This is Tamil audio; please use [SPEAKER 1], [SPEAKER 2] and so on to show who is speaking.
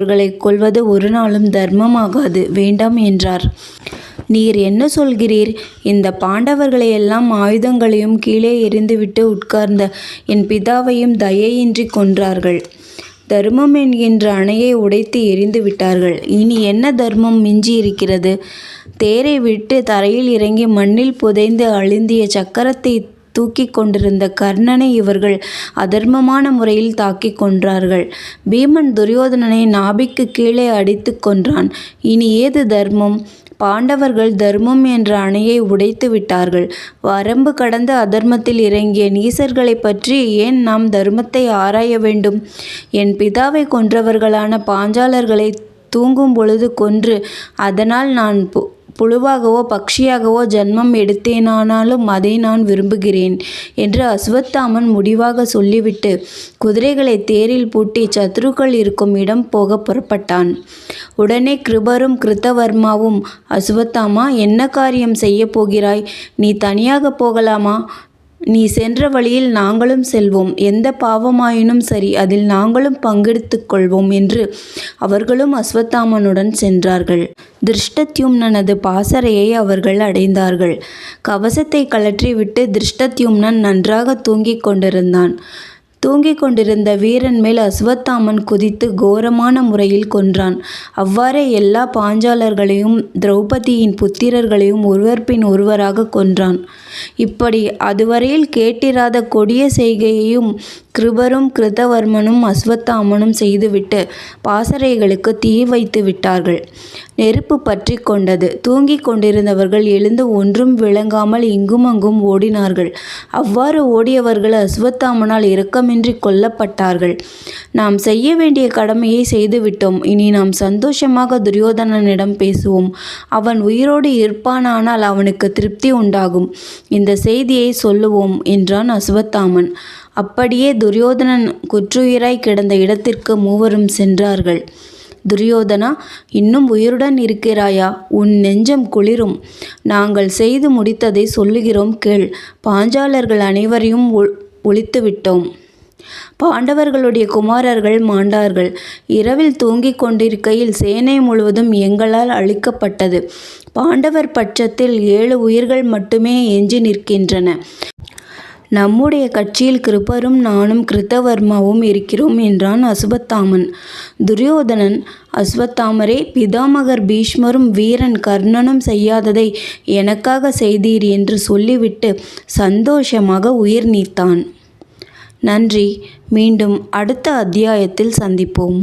[SPEAKER 1] அவர்களை கொல்வது ஒரு நாளும் தர்மமாகாது. வேண்டாம் என்றார். நீர் என்ன சொல்கிறீர்? இந்த பாண்டவர்களையெல்லாம் ஆயுதங்களையும் கீழே எறிந்துவிட்டு உட்கார்ந்த என் பிதாவையும் தயையின்றி கொன்றார்கள். தர்மம் என்கின்ற அணையை உடைத்து எரிந்து விட்டார்கள். இனி என்ன தர்மம் மிஞ்சி இருக்கிறது தேரை விட்டு தரையில் இறங்கி மண்ணில் புதைந்து அழுந்திய சக்கரத்தை தூக்கி கொண்டிருந்த கர்ணனை இவர்கள் அதர்மமான முறையில் தாக்கி கொன்றார்கள். பீமன் துரியோதனனை நாபிக்கு கீழே அடித்து கொன்றான். இனி ஏது தர்மம்? பாண்டவர்கள் தர்மம் என்ற அணையை உடைத்து விட்டார்கள். வரம்பு கடந்து அதர்மத்தில் இறங்கிய நீசர்களை பற்றி ஏன் நாம் தர்மத்தை ஆராய வேண்டும்? என் பிதாவை கொன்றவர்களான பாஞ்சாலர்களை தூங்கும் பொழுது கொன்று அதனால் நான் புழுவாகவோ பக்ஷியாகவோ ஜன்மம் எடுத்தேனானாலும் அதை நான் விரும்புகிறேன் என்று அஸ்வத்தாமன் முடிவாக சொல்லிவிட்டு குதிரைகளை தேரில் பூட்டி சத்ருக்கள் இருக்கும் இடம் போக புறப்பட்டான். உடனே கிருபரும் கிருத்தவர்மாவும் அஸ்வத்தாமா என்ன காரியம் செய்ய போகிறாய்? நீ தனியாக போகலாமா? நீ சென்ற வழியில் நாங்களும் செல்வோம். எந்த பாவமாயினும் சரி அதில் நாங்களும் பங்கெடுத்துக் கொள்வோம் என்று அவர்களும் அஸ்வத்தாமனுடன் சென்றார்கள். திருஷ்டத்யும்னனது பாசறையை அவர்கள் அடைந்தார்கள். கவசத்தை கழற்றிவிட்டு திருஷ்டத்யும்னன் நன்றாக தூங்கிக் கொண்டிருந்தான். தூங்கிக் கொண்டிருந்த வீரன் மேல் அஸ்வத்தாமன் குதித்து கோரமான முறையில் கொன்றான். அவ்வாறே எல்லா பாஞ்சாலர்களையும் திரௌபதியின் புத்திரர்களையும் ஒருவர் பின் ஒருவராக கொன்றான். இப்படி அதுவரையில் கேட்டிராத கொடிய செய்கையையும் கிருபரும் கிருதவர்மனும் அஸ்வத்தாமனும் செய்துவிட்டு பாசறைகளுக்கு தீ வைத்து விட்டார்கள். நெருப்பு பற்றி கொண்டது. தூங்கிக் கொண்டிருந்தவர்கள் எழுந்து ஒன்றும் விளங்காமல் இங்கும் அங்கும் ஓடினார்கள். அவ்வாறு ஓடியவர்கள் அஸ்வத்தாமனால் இரக்கமின்றி கொல்லப்பட்டார்கள். நாம் செய்ய வேண்டிய கடமையை செய்துவிட்டோம். இனி நாம் சந்தோஷமாக துரியோதனனிடம் பேசுவோம். அவன் உயிரோடு இருப்பானானால் அவனுக்கு திருப்தி உண்டாகும். இந்த செய்தியை சொல்லுவோம் என்றான் அஸ்வத்தாமன். அப்படியே துரியோதனன் குற்றுயிராய் கிடந்த இடத்திற்கு மூவரும் சென்றார்கள். துரியோதனா இன்னும் உயிருடன் இருக்கிறாயா? உன் நெஞ்சம் குளிரும். நாங்கள் செய்து முடித்ததை சொல்லுகிறோம் கேள். பாஞ்சாலர்கள் அனைவரையும் ஒழித்துவிட்டோம். பாண்டவர்களுடைய குமாரர்கள் மாண்டார்கள். இரவில் தூங்கிக் கொண்டிருக்கையில் சேனை முழுவதும் எங்களால் அழிக்கப்பட்டது. பாண்டவர் பட்சத்தில் ஏழு உயிர்கள் மட்டுமே எஞ்சி நிற்கின்றன. நம்முடைய கட்சியில் கிருபரும் நானும் கிருத்தவர்மாவும் இருக்கிறோம் என்றான் அசுபத்தாமன். துரியோதனன் அஸ்வத்தாமரே பிதாமகர் பீஷ்மரும் வீரன் கர்ணனும் செய்யாததை எனக்காக செய்தீர் என்று சொல்லிவிட்டு சந்தோஷமாக உயிர் நீத்தான் நன்றி. மீண்டும் அடுத்த அத்தியாயத்தில் சந்திப்போம்.